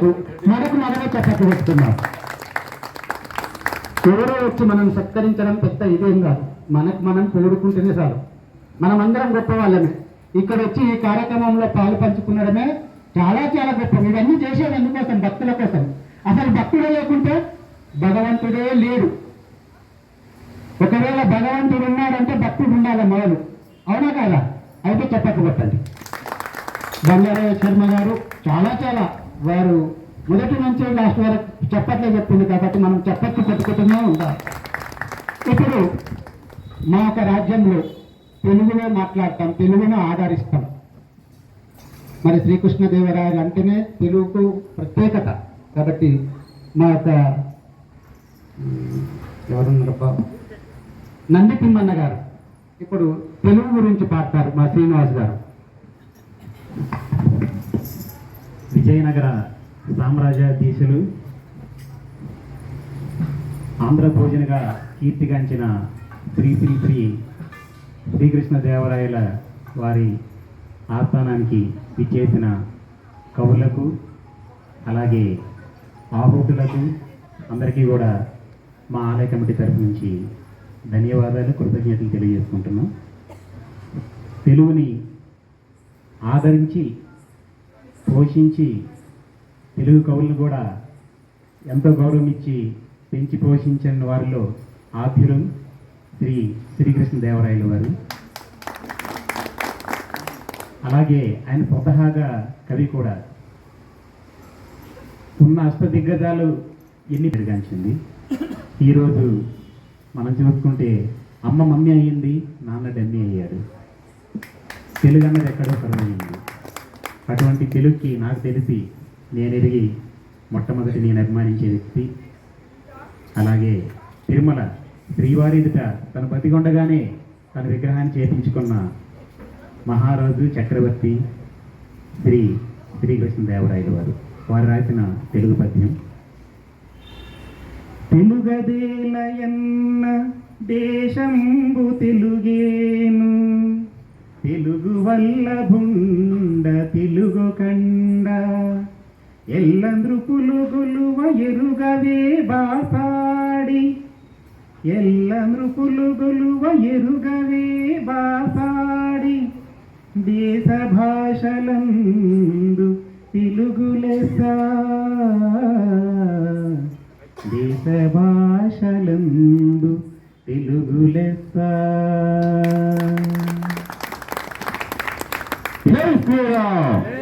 మనకు మనమే చప్పట్లు పెట్టుకున్నాం ఎవరో వచ్చి మనం సత్కరించడం పెద్ద ఇదేం కాదు. మనకు మనం కోరుకుంటేనే చాలు. అందరం గొప్ప వాళ్ళమే. ఇక్కడ వచ్చి ఈ కార్యక్రమంలో పాలు పంచుకున్నడమే చాలా చాలా గొప్ప. ఇవన్నీ చేసేది అందుకోసం భక్తుల కోసం. అసలు భక్తుడే లేకుంటే భగవంతుడే లేడు. ఒకవేళ భగవంతుడు ఉన్నాడంటే భక్తుడు ఉండాలి మొదలు. అవునా కాదా? అయితే చెప్పకపోతండి కొట్టండి బంగారయ్య శర్మ గారు చాలా చాలా వారు మొదటి నుంచి లాస్ట్ వరకు చెప్పట్లే చెప్పింది కాబట్టి మనం చెప్పట్లు పెట్టుకుంటూనే ఉండాలి. ఇప్పుడు మా యొక్క రాజ్యంలో తెలుగులో మాట్లాడతాం తెలుగును ఆదరిస్తాం. మరి శ్రీకృష్ణదేవరాయలు అంటేనే తెలుగుకు ప్రత్యేకత. కాబట్టి మా యొక్క ఎవరున్నారబ్బా? నంది తిమ్మన్న గారు. ఇప్పుడు తెలుగు గురించి పాడతారు మా శ్రీనివాస్ గారు. విజయనగర సామ్రాజ్యాధీశులు ఆంధ్ర భోజనగా కీర్తిగాంచిన శ్రీ శ్రీ శ్రీ శ్రీకృష్ణదేవరాయల వారి ఆస్థానానికి విచ్చేసిన కవులకు అలాగే ఆహూతులకు అందరికీ కూడా మా ఆలయ కమిటీ తరఫు నుంచి ధన్యవాదాలు కృతజ్ఞతలు తెలియజేసుకుంటున్నాం. తెలుగుని ఆదరించి పోషించి తెలుగు కవులను కూడా ఎంతో గౌరవం ఇచ్చి పెంచి పోషించిన వారిలో ఆద్యులు శ్రీ శ్రీకృష్ణదేవరాయలు వారు అలాగే ఆయన స్వతహాగా కవి కూడా. ఉన్న అష్ట దిగ్గజాలు ఎన్ని పెరిగాంచింది ఈరోజు మనం చూసుకుంటే అమ్మ మమ్మీ అయ్యింది నాన్న డమ్మీ అయ్యాడు తెలుగు అన్నది ఎక్కడో కరువైంది. అటువంటి తెలుగుకి నాకు తెలిసి నేను ఎరిగి మొట్టమొదటి నేను అభిమానించే వ్యక్తి. అలాగే తిరుమల శ్రీవారి ఎదుట తన బతికొండగానే తన విగ్రహాన్ని చేపించుకున్న మహారాజు చక్రవర్తి శ్రీ శ్రీకృష్ణదేవరాయలు వారు. వారు రాసిన తెలుగు పద్యం. తెలుగదేలయన్న దేశంబు తెలుగు తెలుగు వల్లభుండ తెలుగు కండ. ఎల్లంద్రు పులుగులువ వయరుగవే బాపాడి. ఎల్లంద్రు పులుగులువ వయరుగవే బాపాడి. దేశ భాషలందు తెలుగులెస. దేశ భాషలందు తెలుగులెస్సా Seis